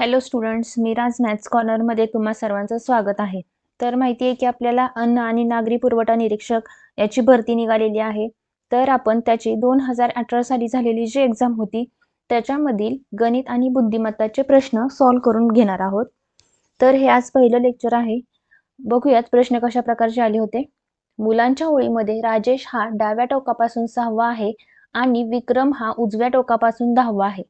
Hello students Miraj maths कॉर्नरमध्ये तुम्हा सर्वांचं स्वागत आहे. तर माहिती आहे की आपल्याला अन्न आणि नागरी पुरवठा निरीक्षक याची भरती निघालेली आहे. तर आपण त्याची दोन हजार अठरा साली झालेली जी एक्झाम होती त्याच्यामधील गणित आणि बुद्धिमत्ताचे प्रश्न सॉल्व करून घेणार आहोत. तर हे आज पहिलं लेक्चर आहे. बघूयात प्रश्न कशा प्रकारचे आले होते. मुलांच्या ओळीमध्ये राजेश हा डाव्या टोकापासून सहावा आहे आणि विक्रम हा उजव्या टोकापासून दहावा आहे.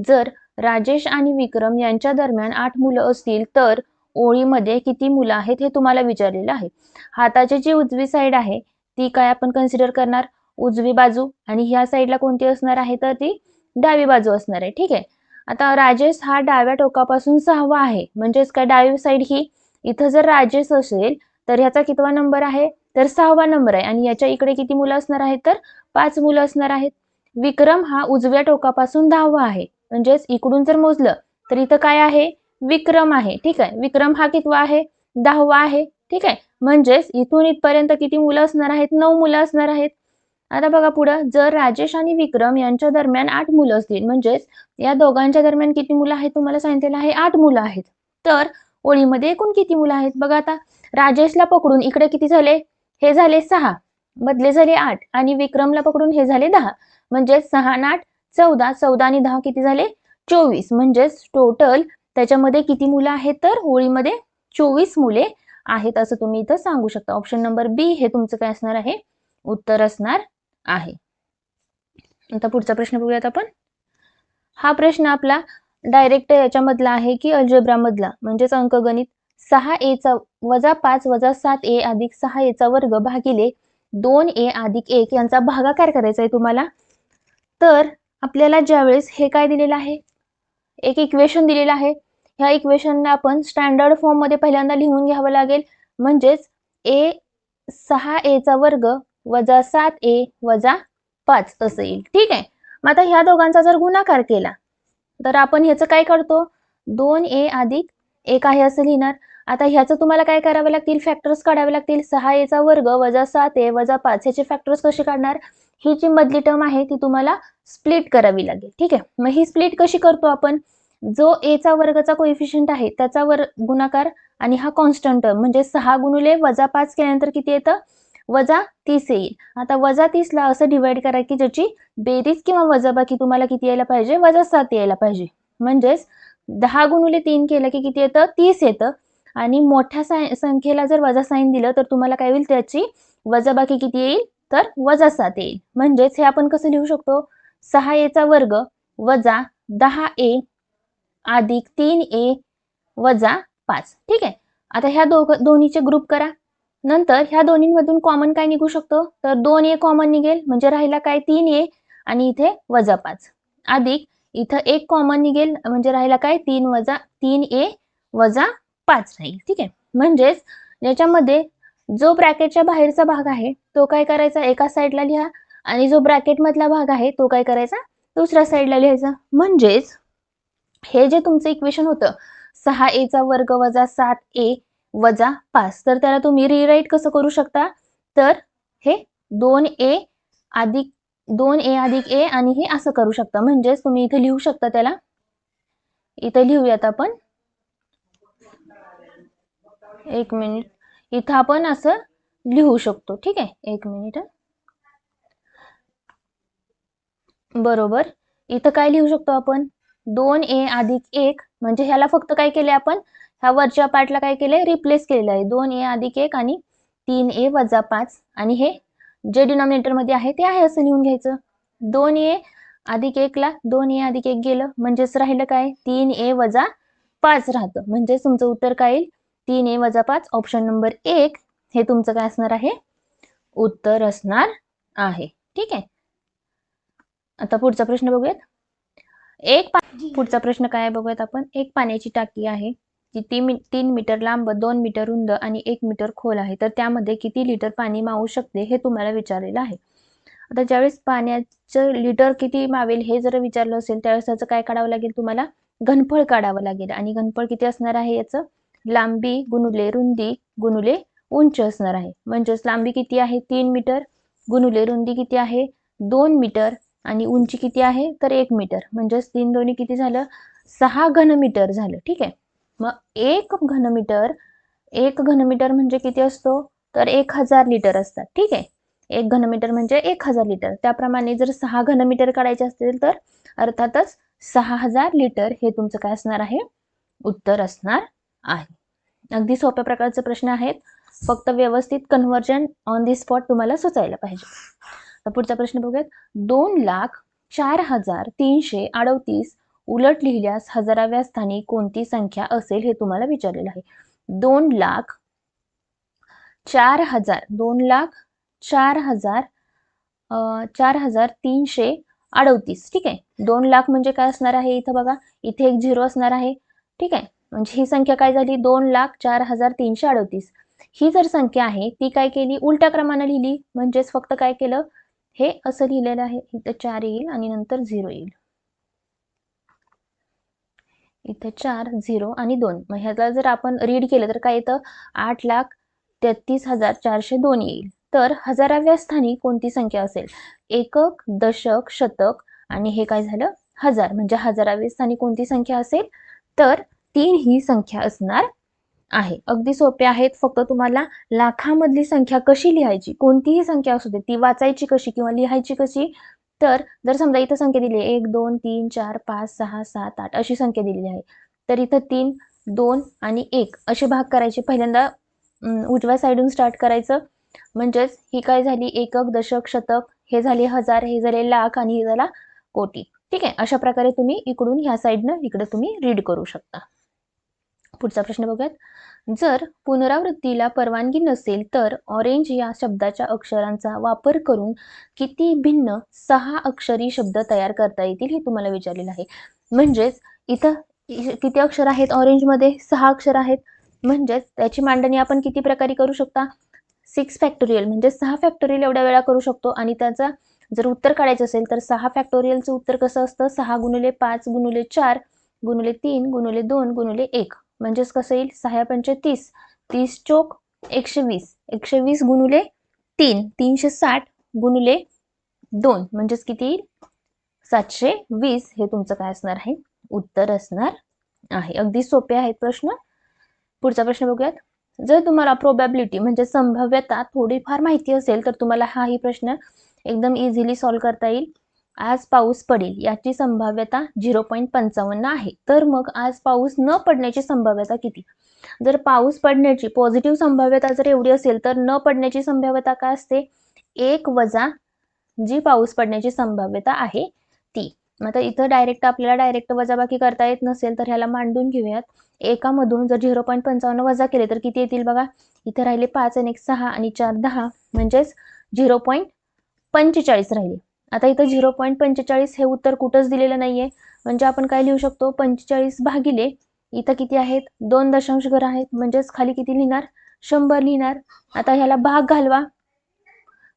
जर राजेश आणि विक्रम यांच्या दरम्यान आठ मुलं असतील तर ओळीमध्ये किती मुलं आहेत हे तुम्हाला विचारलेलं आहे. हाताची जी उजवी साईड आहे ती काय आपण कन्सिडर करणार? उजवी बाजू आणि ह्या साईडला कोणती असणार आहे? तर ती डावी बाजू असणार आहे. ठीक आहे? आता राजेश हा डाव्या टोकापासून सहावा आहे. म्हणजेच काय डावी साईड ही? इथं जर राजेश असेल तर ह्याचा कितवा नंबर आहे? तर सहावा नंबर आहे. आणि याच्या इकडे किती मुलं असणार आहेत? तर पाच मुलं असणार आहेत. विक्रम हा उजव्या टोकापासून दहावा आहे. म्हणजेच इकडून जर मोजलं तर इथं काय आहे? विक्रम आहे. ठीक आहे? विक्रम हा कितवा आहे? दहावा आहे. ठीक आहे? म्हणजेच इथून इथपर्यंत किती मुलं असणार आहेत? नऊ मुलं असणार आहेत. आता बघा पुढं. जर राजेश आणि विक्रम यांच्या दरम्यान आठ मुलं असतील म्हणजेच या दोघांच्या दरम्यान किती मुलं आहेत? तुम्हाला सांगितलेलं आहे आठ मुलं आहेत. तर ओळीमध्ये एकूण किती मुलं आहेत? बघा आता. राजेशला पकडून इकडे किती झाले? हे झाले सहा. मधले झाले आठ. आणि विक्रमला पकडून हे झाले दहा. म्हणजेच सहा आठ चौदा चौदा आणि दहा किती झाले? चोवीस. म्हणजेच टोटल त्याच्यामध्ये किती मुलं आहेत तर होळीमध्ये चोवीस मुले आहेत असं तुम्ही इथं सांगू शकता. ऑप्शन नंबर बी हे तुमचं काय असणार आहे? उत्तर असणार आहे. आता पुढचा प्रश्न बघूयात आपण. हा प्रश्न आपला डायरेक्ट याच्यामधला आहे की अल्जेब्रा मधला म्हणजेच अंकगणित. सहा एचा वजा पाच वजा सात ए अधिक सहा एचा वर्ग भागिले दोन ए अधिक एक यांचा भागाकार करायचा आहे तुम्हाला. तर आपल्याला ज्यावेळेस हे काय दिलेलं आहे? एक इक्वेशन दिलेलं आहे. ह्या इक्वेशनला आपण स्टँडर्ड फॉर्ममध्ये पहिल्यांदा लिहून घ्यावं लागेल. म्हणजेच ए सहा एचा वर्ग वजा सात ए वजा पाच असं येईल. ठीक आहे? मग आता ह्या दोघांचा जर गुणाकार केला तर आपण ह्याचं काय करतो दोन ए अधिक एक आहे असं लिहिणार. आता ह्याचं तुम्हाला काय करावं लागतील? फॅक्टर्स काढावे लागतील. सहा एचा वर्ग वजा सात ए वजा पाच. ह्याचे फॅक्टर्स कसे काढणार? ही जी मधली टर्म आहे ती तुम्हाला स्प्लिट करावी लागेल. ठीक आहे? मग ही स्प्लिट कशी करतो आपण? जो एचा वर्गाचा कोइफिशियंट आहे त्याचा वर गुणाकार आणि हा कॉन्स्टंट टर्म म्हणजे सहा गुणुले वजा पाच केल्यानंतर किती येतं? वजा तीस येईल. आता वजा तीसला असं डिवाइड करा की ज्याची बेरीज किंवा वजाबाकी तुम्हाला किती यायला पाहिजे? वजा सात यायला पाहिजे. म्हणजेच दहा गुणुले तीन केलं की किती येतं? तीस येतं. आणि मोठ्या संख्येला जर वजा साईन दिलं तर तुम्हाला काय होईल? त्याची वजाबाकी किती येईल? तर वजा सात येईल. म्हणजेच हे आपण कसं लिहू शकतो? सहा एचा वर्ग वजा दहा ए अधिक तीन ए वजा पाच. ठीक आहे? आता ह्या दोघ दोन्हीचे ग्रुप करा. नंतर ह्या दोन्हीमधून कॉमन काय निघू शकतो? तर दोन ए कॉमन निघेल म्हणजे राहिला काय? तीन ए आणि इथे वजा पाच. अधिक इथं एक कॉमन निघेल म्हणजे राहिला काय? तीन वजा तीन ए वजा पाच राहील. ठीक आहे? म्हणजेच याच्यामध्ये जो ब्रॅकेटच्या बाहेरचा भाग आहे तो काय करायचा? एका साईडला लिहा आणि जो ब्रॅकेट मधला भाग आहे तो काय करायचा? दुसऱ्या साईडला लिहायचा. म्हणजेच हे जे तुमचं इक्वेशन होतं सहा एचा वर्ग वजा सात ए वजा पाच. तर त्याला तुम्ही रिराईट कसं करू शकता? तर हे दोन ए अधिक दोन ए अधिक ए आणि हे असं करू शकता. म्हणजेच तुम्ही इथे लिहू शकता त्याला. इथे लिहूयात आपण. एक मिनिट. इथं आपण असं लिहू शकतो. ठीक आहे? एक मिनिट बरोबर. इथं काय लिहू शकतो आपण? दोन ए अधिक एक म्हणजे ह्याला फक्त काय केले आपण? ह्या वरच्या पार्टला काय केलंय? रिप्लेस केलेलं आहे. दोन ए अधिक एक आणि तीन ए वजा पाच. आणि हे जे डिनॉमिनेटरमध्ये आहे ते आहे असं लिहून घ्यायचं. दोन ए अधिक एकला दोन ए अधिक एक गेलं म्हणजेच राहिलं काय? तीन ए वजा पाच राहतं. म्हणजेच तुमचं उत्तर काय येईल? तीन ए वजा पाच ऑप्शन नंबर एक. हे तुमचं काय असणार आहे? उत्तर असणार आहे. ठीक आहे? आता पुढचा प्रश्न बघूयात. एक पुढचा प्रश्न काय बघूयात आपण? एक पाण्याची टाकी आहे जी ती तीन मीटर लांब दोन मीटर रुंद आणि एक मीटर खोल आहे. तर त्यामध्ये किती लिटर पाणी मावू शकते हे तुम्हाला विचारलेलं आहे. आता ज्यावेळेस पाण्याचं लिटर किती मावेल हे जर विचारलं असेल त्यावेळेस त्याचं काय काढावं लागेल तुम्हाला? घनफळ काढावं लागेल. आणि घनफळ किती असणार आहे याचं? लांबी गुणुले रुंदी गुणुले उंच असणार आहे. म्हणजेच लांबी किती आहे? तीन मीटर. गुणुले रुंदी किती आहे? दोन मीटर. आणि उंची किती आहे? तर एक मीटर. म्हणजेच तीन दोन्ही किती झालं? सहा घनमीटर झालं. ठीक आहे? मग एक घनमीटर एक घनमीटर म्हणजे किती असतो? तर एक हजार लिटर असतात. ठीक आहे? एक घनमीटर म्हणजे एक हजार लिटर. त्याप्रमाणे जर सहा घनमीटर काढायचे असतील तर अर्थातच सहा हजार लिटर हे तुमचं काय असणार आहे? उत्तर असणार आहे. अगदी सोप्या प्रकारचे प्रश्न आहेत. फक्त व्यवस्थित कन्व्हर्जन ऑन दी स्पॉट तुम्हाला सुचायला पाहिजे. पुढचा प्रश्न बघूयात. दोन लाख चार हजार तीनशे अडतीस उलट लिहिल्यास हजाराव्या स्थानी कोणती संख्या असेल हे तुम्हाला विचारलेलं आहे. दोन लाख चार हजार दोन लाख चार हजार चार हजार तीनशे अडतीस. ठीक आहे? दोन लाख म्हणजे काय असणार आहे इथं बघा? इथे एक झिरो असणार आहे. ठीक आहे? म्हणजे ही संख्या काय झाली? दोन लाख चार हजार तीनशे अडतीस. ही जर संख्या आहे ती काय केली? उलट्या क्रमाने लिहिली. म्हणजेच फक्त काय केलं? हे असं लिहिलेलं आहे. इथं चार येईल आणि नंतर झिरो येईल. इथे चार झिरो आणि दोन. मग ह्याचा जर आपण रीड केलं तर काय येतं? आठ लाख तेहतीस हजार चारशे दोन येईल. तर हजाराव्या स्थानी कोणती संख्या असेल? एकक दशक शतक आणि हे काय झालं? हजार. म्हणजे हजाराव्या स्थानी कोणती संख्या असेल? तर तीन ही संख्या असणार आहे. अगदी सोपे आहेत. फक्त तुम्हाला लाखामधली संख्या कशी लिहायची? कोणतीही संख्या असू दे. ती वाचायची कशी किंवा लिहायची कशी? तर जर समजा इथं संख्या दिली एक दोन तीन चार पाच सहा सात आठ अशी संख्या दिलेली आहे. तर इथं तीन दोन आणि एक असे भाग करायचे. पहिल्यांदा उजव्या साईडून स्टार्ट करायचं. म्हणजेच ही काय झाली? एकक दशक शतक. हे झाले हजार हे झाले लाख आणि हे झाला कोटी. ठीक आहे? अशा प्रकारे तुम्ही इकडून ह्या साईडनं इकडे तुम्ही रीड करू शकता. पुढचा प्रश्न बघूयात. जर पुनरावृत्तीला परवानगी नसेल तर ऑरेंज या शब्दाच्या अक्षरांचा वापर करून किती भिन्न सहा अक्षरी शब्द तयार करता येतील हे तुम्हाला विचारलेलं आहे. म्हणजेच इथं किती अक्षर आहेत ऑरेंजमध्ये सहा अक्षर आहेत. म्हणजेच त्याची मांडणी आपण किती प्रकारे करू शकता? सिक्स फॅक्टोरियल म्हणजे सहा फॅक्टोरियल एवढ्या वेळा करू शकतो आणि त्याचा जर उत्तर काढायचं असेल तर सहा फॅक्टोरियलचं उत्तर कसं असतं? सहा गुणुले पाच गुणुले चार गुणुले तीन गुणुले दोन गुणुले एक. म्हणजेच कसं येईल? सहा पंचे तीस. तीस चोक एकशे वीस एकशे वीस गुणुले तीन. तीनशे साठ गुणुले दोन. म्हणजेच किती येईल? सातशे वीस हे तुमचं काय असणार आहे? उत्तर असणार आहे. अगदी सोपे आहेत प्रश्न. पुढचा प्रश्न बघूयात. जर तुम्हाला प्रोबॅबिलिटी म्हणजे संभाव्यता थोडीफार माहिती असेल तर तुम्हाला हाही प्रश्न एकदम इझिली सॉल्व्ह करता येईल. आज पाऊस पडेल याची संभाव्यता झिरो पॉईंट पंचावन्न आहे. तर मग आज पाऊस न पडण्याची संभाव्यता किती? जर पाऊस पडण्याची पॉझिटिव्ह संभाव्यता जर एवढी असेल तर न पडण्याची संभाव्यता काय असते? एक वजा जी पाऊस पडण्याची संभाव्यता आहे ती. आता इथं डायरेक्ट आपल्याला डायरेक्ट वजाबाकी करता येत नसेल तर ह्याला मांडून घेऊयात. एकामधून जर झिरो पॉईंट पंचावन्न वजा केले तर किती येतील बघा? इथे राहिले पाच आणि एक सहा आणि चार दहा म्हणजेच झिरो पॉईंट पंचेचाळीस राहिले. आता इथं झिरो पॉईंट पंचेचाळीस हे उत्तर कुठंच दिलेलं नाहीये. म्हणजे आपण काय लिहू शकतो? पंचेचाळीस भागिले इथं किती आहेत? दोन दशांश घर आहेत. म्हणजेच खाली किती लिहिणार? शंभर लिहिणार. आता ह्याला भाग घालवा.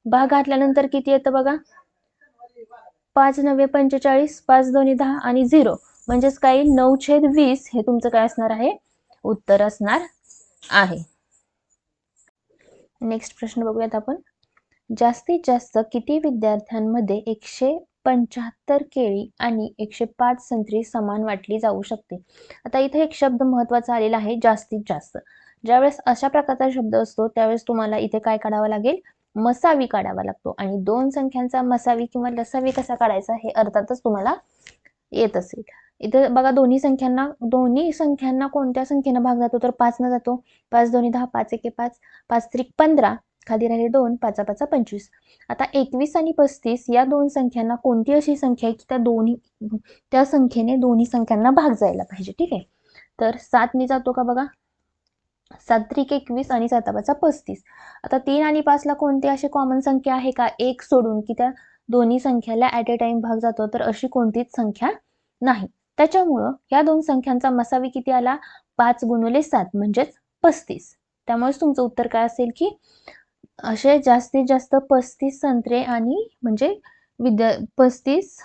भाग घातल्यानंतर किती येतं बघा? पाच नव्हे पंचेचाळीस पाच दोन्ही दहा आणि झिरो. म्हणजेच काय? नऊ छेद वीस हे तुमचं काय असणार आहे? उत्तर असणार आहे. नेक्स्ट प्रश्न बघूयात आपण. जास्तीत जास्त किती विद्यार्थ्यांमध्ये एकशे पंच्याहत्तर केळी आणि एकशे पाच संत्री समान वाटली जाऊ शकते. आता इथे एक शब्द महत्त्वाचा आलेला आहे जास्तीत जास्त. ज्यावेळेस अशा प्रकारचा शब्द असतो त्यावेळेस तुम्हाला इथे काय काढावं लागेल? मसावी काढावा लागतो. आणि दोन संख्यांचा मसावी किंवा लसावी कसा काढायचा हे अर्थातच तुम्हाला येत असेल. इथे बघा दोन्ही संख्यांना दोन्ही संख्यांना कोणत्या संख्येनं भाग जातो? तर पाच न जातो. पाच दोन्ही दहा पाच एके पाच. पाच त्रिक पंधरा. खाली राहिले दोन पाचा पाचा पंचवीस. आता एकवीस आणि पस्तीस या दोन संख्यांना कोणती अशी संख्या आहे की त्या दोन्ही त्या संख्येने दोन्ही संख्यांना भाग जायला पाहिजे ठीक आहे? तर सातनी जातो का बघा? सात त्रिक एकवीस आणि सातापाचा पस्तीस. आता तीन आणि पाचला कोणती अशी कॉमन संख्या आहे का? एक सोडून की त्या दोन्ही संख्याला ॲट ए टाइम भाग जातो तर अशी कोणतीच संख्या नाही. त्याच्यामुळं या दोन संख्यांचा मसावी किती आला? पाच गुणुले सात म्हणजेच पस्तीस. त्यामुळेच तुमचं उत्तर काय असेल की असे जास्तीत जास्त पस्तीस संत्रे आणि म्हणजे विद्या पस्तीस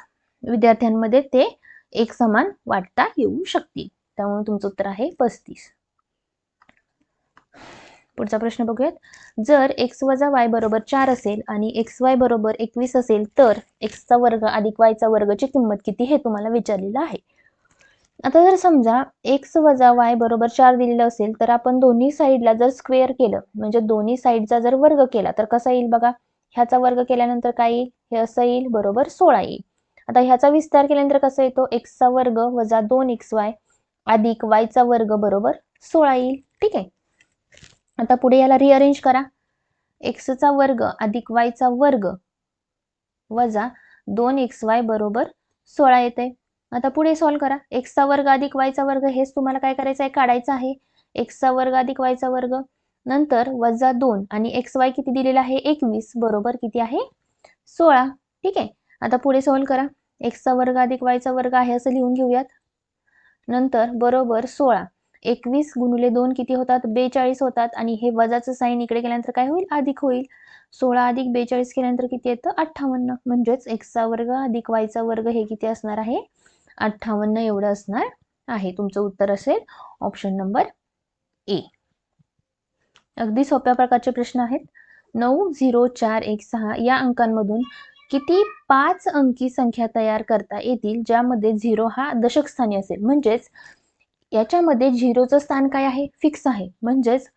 विद्यार्थ्यांमध्ये ते एक समान वाटता येऊ शकतील. त्यामुळे तुमचं उत्तर आहे पस्तीस. पुढचा प्रश्न बघूयात. जर एक्स वजा वाय बरोबर चार असेल आणि एक्स वाय बरोबर एकवीस असेल तर एक्सचा वर्ग अधिक वायचा वर्गची किंमत किती हे तुम्हाला विचारलेलं आहे. आता जर समजा एक्स वजा वाय बरोबर चार दिलेलं असेल तर आपण दोन्ही साईडला जर स्क्वेअर केलं म्हणजे दोन्ही साईडचा जर वर्ग केला तर कसा येईल बघा? ह्याचा वर्ग केल्यानंतर काय येईल? हे असं येईल बरोबर सोळा येईल. आता ह्याचा विस्तार केल्यानंतर कसा येतो? एक्सचा वर्ग वजा दोन एक्स वाय अधिक वायचा वर्ग बरोबर सोळा येईल. ठीक आहे. आता पुढे याला रिअरेंज करा. एक्सचा वर्ग अधिक वायचा वर्ग वजा दोन एक्स वाय बरोबर सोळा येते. आता पुढे सॉल्व करा. एक्सचा वर्ग अधिक वायचा वर्ग हेच तुम्हाला काय करायचं आहे? काढायचं आहे. एक्सचा वर्ग अधिक वायचा वर्ग. नंतर वजा दोन आणि एक्स वाय किती दिलेला आहे? एकवीस. बरोबर किती आहे? सोळा. ठीक आहे? आता पुढे सॉल्व करा. एक्सचा वर्ग अधिक वायचा वर्ग आहे असं लिहून घेऊयात. नंतर बरोबर सोळा. एकवीस गुणुले दोन किती होतात? बेचाळीस होतात. आणि हे वजाचं साईन इकडे केल्यानंतर काय होईल? अधिक होईल. सोळा अधिक बेचाळीस केल्यानंतर किती येतं? अठ्ठावन्न. म्हणजेच एक्सचा वर्ग अधिक वायचा वर्ग हे किती असणार आहे? अठ्ठावन्न एवढं असणार आहे. तुमचं उत्तर असेल ऑप्शन नंबर ए अगदी सोप्या प्रकारचे प्रश्न आहेत. नऊ झिरो चार एक सहा या अंकांमधून किती पाच अंकी संख्या तयार करता येतील? ज्यामध्ये झिरो हा दशक स्थानी असेल. म्हणजेच याच्यामध्ये झिरोचं स्थान काय आहे? फिक्स आहे. म्हणजेच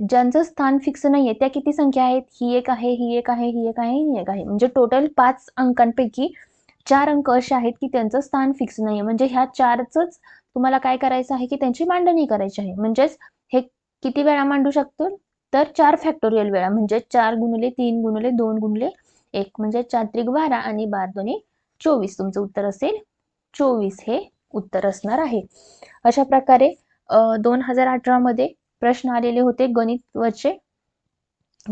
ज्यांचं स्थान फिक्स नाहीये त्या किती संख्या आहेत? ही एक आहे ही एक आहे ही एक आहे ही एक आहे. म्हणजे टोटल पाच अंकांपैकी चार अंक असे आहेत की त्यांचं स्थान फिक्स नाहीये. म्हणजे ह्या चारच तुम्हाला काय करायचं आहे की त्यांची मांडणी करायची आहे. म्हणजेच हे किती वेळा मांडू शकतो? तर चार फॅक्टोरियल वेळा. म्हणजे चार गुणले तीन गुणले दोन गुणले एक. म्हणजे चात्रिक बारा आणि बार दोन्ही चोवीस. तुमचं उत्तर असेल चोवीस. हे उत्तर असणार आहे. अशा प्रकारे दोन हजार अठरामध्ये प्रश्न आलेले होते गणितवरचे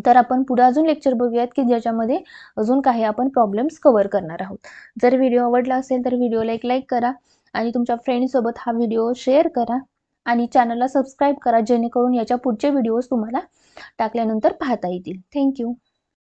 तर आपण पुढे अजून लेक्चर बघूयात की ज्याच्यामध्ये अजून काही आपण प्रॉब्लेम्स कव्हर करणार आहोत. जर व्हिडिओ आवडला असेल तर व्हिडिओला एक लाईक करा आणि तुमच्या फ्रेंडसोबत हा व्हिडिओ शेअर करा आणि चॅनलला सबस्क्राईब करा जेणेकरून याच्या पुढचे व्हिडिओज तुम्हाला टाकल्यानंतर पाहता येतील. थँक्यू